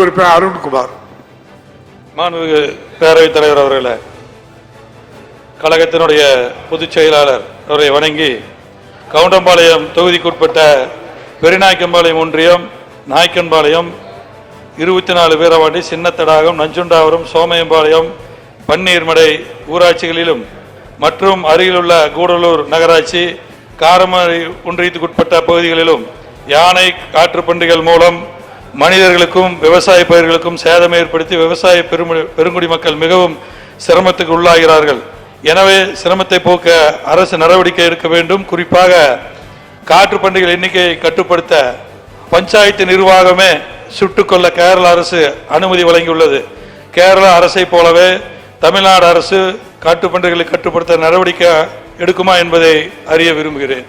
உறுப்பினர் அருண்குமார் மாண்புமிகு பேரவைத் தலைவர் அவர்களை கழகத்தினுடைய பொதுச் செயலாளர் அவரை வணங்கி கவுண்டம்பாளையம் தொகுதிக்குட்பட்ட பெருநாய்க்கம்பாளையம் ஒன்றியம் நாய்க்கன்பாளையம் இருபத்தி நாலு பேரவாண்டி சின்னத்தடாகம் நஞ்சுண்டாவரம் சோமயம்பாளையம் பன்னீர்மடை ஊராட்சிகளிலும் மற்றும் அருகிலுள்ள கூடலூர் நகராட்சி காரமடை ஒன்றியத்துக்குட்பட்ட பகுதிகளிலும் யானை காற்றுப்பன்றிகள் மூலம் மனிதர்களுக்கும் விவசாய பயிர்களுக்கும் சேதம் ஏற்படுத்தி விவசாய பெருமுடி பெருங்குடி மக்கள் மிகவும் சிரமத்துக்கு உள்ளாகிறார்கள். எனவே சிரமத்தை போக்க அரசு நடவடிக்கை எடுக்க வேண்டும். குறிப்பாக காற்று பண்டிகை எண்ணிக்கையை கட்டுப்படுத்த பஞ்சாயத்து நிர்வாகமே சுட்டுக்கொள்ள கேரள அரசு அனுமதி வழங்கியுள்ளது. கேரள அரசை போலவே தமிழ்நாடு அரசு காட்டுப்பண்டிகளை கட்டுப்படுத்த நடவடிக்கை எடுக்குமா என்பதை அறிய விரும்புகிறேன்.